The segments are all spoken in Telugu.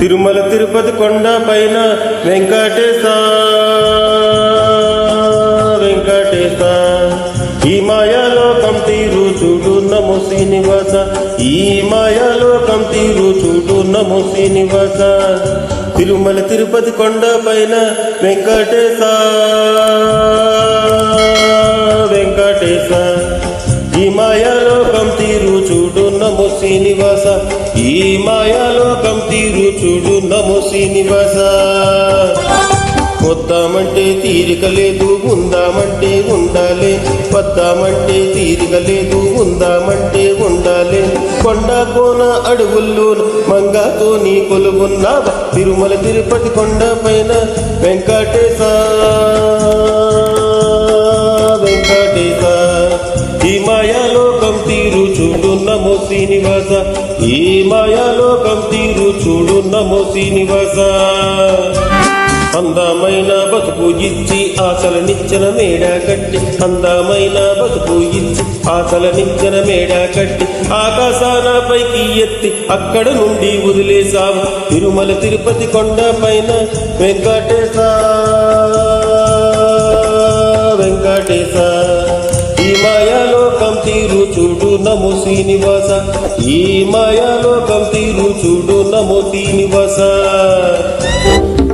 తిరుమల తిరుపతి కొండ పైన వెంకటేశ వెంకటేశ. ఈ మాయాలోకం తీరు చూడు నము శ్రీనివాస. ఈ మాయాలోకం తీరు చూడు నము శ్రీనివాస. తిరుమల తిరుపతి కొండ పైన వెంకటేశ వెంకటేశ. ఈ మాయాలోకం తీరు చూడు నము శ్రీనివాస. ఈ మాయాలో చూడు శ్రీనివాస వద్దామంటే తీరిక లేదు ఉందామంటే ఉండాలి. వద్దామంటే తీరిక లేదు ఉందామంటే ఉండాలి. కొండ కోన అడవుల్లో మంగాతో నీ కొలువున్నా తిరుమల తిరుపతి కొండ పైన వెంకటేశ. శ్రీనివాస ఈ మాయాలోకం తీరు చూడు నమో శ్రీనివాస. అందమైన బతుకు ఇచ్చి ఆశల నిచ్చెన మేడ కట్టి అందమైన బతుకు ఇచ్చి ఆశల నిచ్చెన మేడ కట్టి ఆకాశాన పైకి ఎత్తి అక్కడ నుండి వదిలేశావు. తిరుమల తిరుపతి కొండ పైన వెంకటేశ వెంకటేశ. ఈ మాయా నము శ్రీనివాస. ఈ మాయాలోకం తీరు చూడు నమో శ్రీనివాస.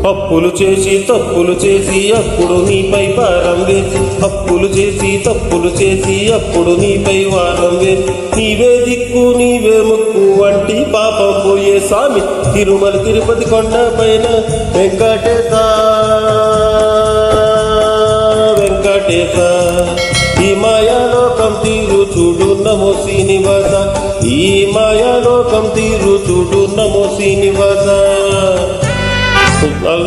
అప్పులు చేసి తప్పులు చేసి అప్పుడు నీపై భారం వేసి అప్పులు చేసి తప్పులు చేసి అప్పుడు నీపై వారం వేసి నీవే దిక్కు నీవే ముక్కు వంటి పాపం పోయే స్వామి. తిరుమల తిరుపతి కొండ పైన వెంకటేశ వెంకటేశ. తీరుచుడు చూడు నమో శ్రీనివాస. ఈ మాయాలోకం తీరుచుడు నమో శ్రీనివాస.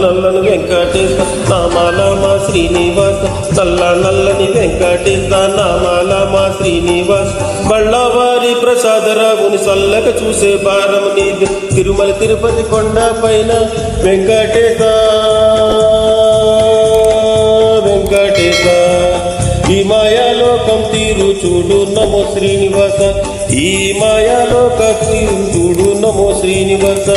నల్లని వెంకటేశ నామాల శ్రీనివాస. నల్ల నల్లని వెంకటేశ నామాల శ్రీనివాస. బళ్ళవారి ప్రసాదరావుని చల్లక చూసే భారం నీది. తిరుమల తిరుపతి కొండ పైన వెంకటేశ. మాయాలోకం తీరుచుడు నమో శ్రీనివాస. ఈ మాయాలోక తీరు చూడు నమో శ్రీనివాస.